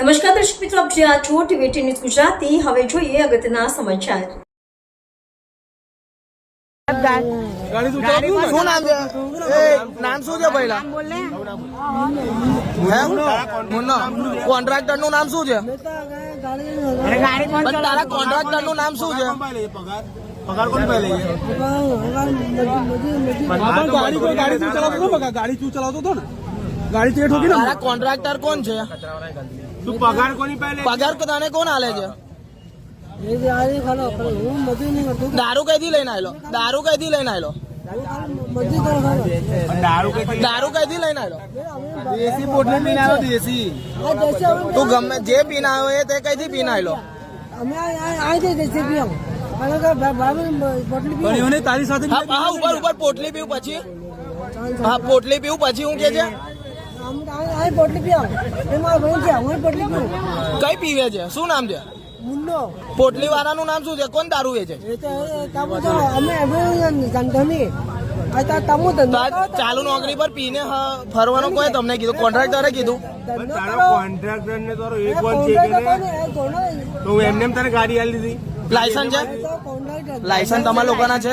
નમસ્કાર દર્શક મિત્રો આપ જ્યાં છો ટીવી ન્યૂઝ ગુજરાતી. હવે જોઈએ અગત્યના સમાચાર. શું નામ છે? એ નામ શું છે પહેલા હે? મુન્નો કોન્ટ્રાક્ટરનું નામ શું છે? પણ તારા કોન્ટ્રાક્ટરનું નામ શું છે? પગાર કોણ પહેલે ગાડી કોઈ ગાડી તું ચલાવતો હતો બકા ગાડી તું ચલાવતો હતો ને? ગાડી તે ઠોકી ને? તારા કોન્ટ્રાક્ટર કોણ છે? તું પગાર કોની પહેલે? પગાર તને કોણ આલે છે? દારૂ કઈથી લઈને આવેલો દારૂ કઈથી લઈને આવેલો દારૂ કે દારૂ કઈથી લઈને આવેલો દેશી પોટલી પીને આવ્યો દેશી. તું ગમે જે પીને આવ્યો એ તે કઈથી પીને આવેલો પણ એમને તારી સાથે હા હા ઉપર ઉપર પોટલી પીવું પછી? હા પોટલી પીવું પછી હું કે છે? કઈ પીવે છે શું નામ છે પોટલી વાળાનું નામ શું છે કોણ દારૂ વેચે આ ચાલુ નોકરી પર પીને ફરવાનો ફરવાનું કોઈ તમને કીધું કોન્ટ્રાક્ટરે કીધું. તારા કોન્ટ્રાક્ટર ને તારો એક વન છે કે તો એમને એમ તને ગાડી આલી દીધી? લાયસન્સ છે? લાયસન્સ તમારા લોકોના છે?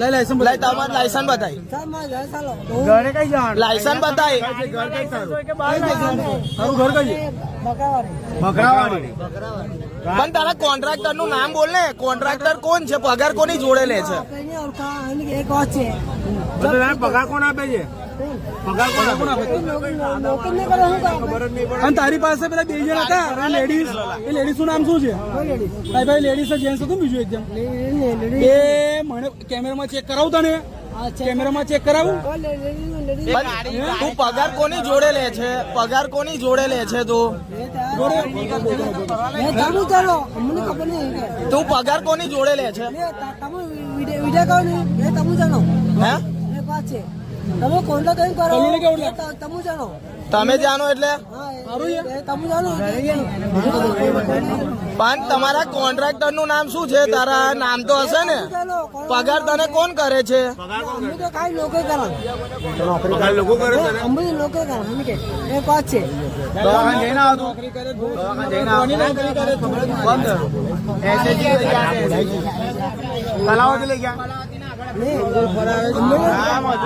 લઈ લાયસન્સ તમારે લાયસન્સ બતાવી. ઘરે કઈ જવાનું? લાયસન્સ બતાવી. ઘર કઈ તારું તારું ઘર કઈ છે? બકરાવાડી પણ તારા કોન્ટ્રાક્ટરનું નામ બોલ ને. કોન્ટ્રાક્ટર કોણ છે? પગાર કોની જોડે લે છે? પગાર કોણ આપે છે? પગાર કોણ આપે અને તારી પાસે પેલા બે જણ હતા? લેડીઝ એ લેડીઝનું નામ શું છે? ભાઈ ભાઈ લેડીઝ જેન્ટ્સ હતું બીજું એકદમ એ મને કેમેરામાં ચેક કરાવું તને. કેમેરામાં ચેક કરાવું? તું પગાર કોની જોડે લે છે? પગાર કોની જોડે લે છે તું? તું પગાર કોની જોડે લે છે? હે તમે કોન્ટ્રાક્ટ કરી કરો તમને કઈ કરો તમે જાણો તમે જાણો એટલે? તમે જાણો પણ તમારા કોન્ટ્રાક્ટરનું નામ શું છે? તારા નામ તો હશે ને. પગાર તને કોણ કરે છે? અમે તો કાંઈ લોકો કરા લોકો કરે અમે લોકો કરા અમે કે એ વાત છે. દવાખાને જઈને આવતું દવાખાને જઈને આવતું લઈ ગયા ને અમે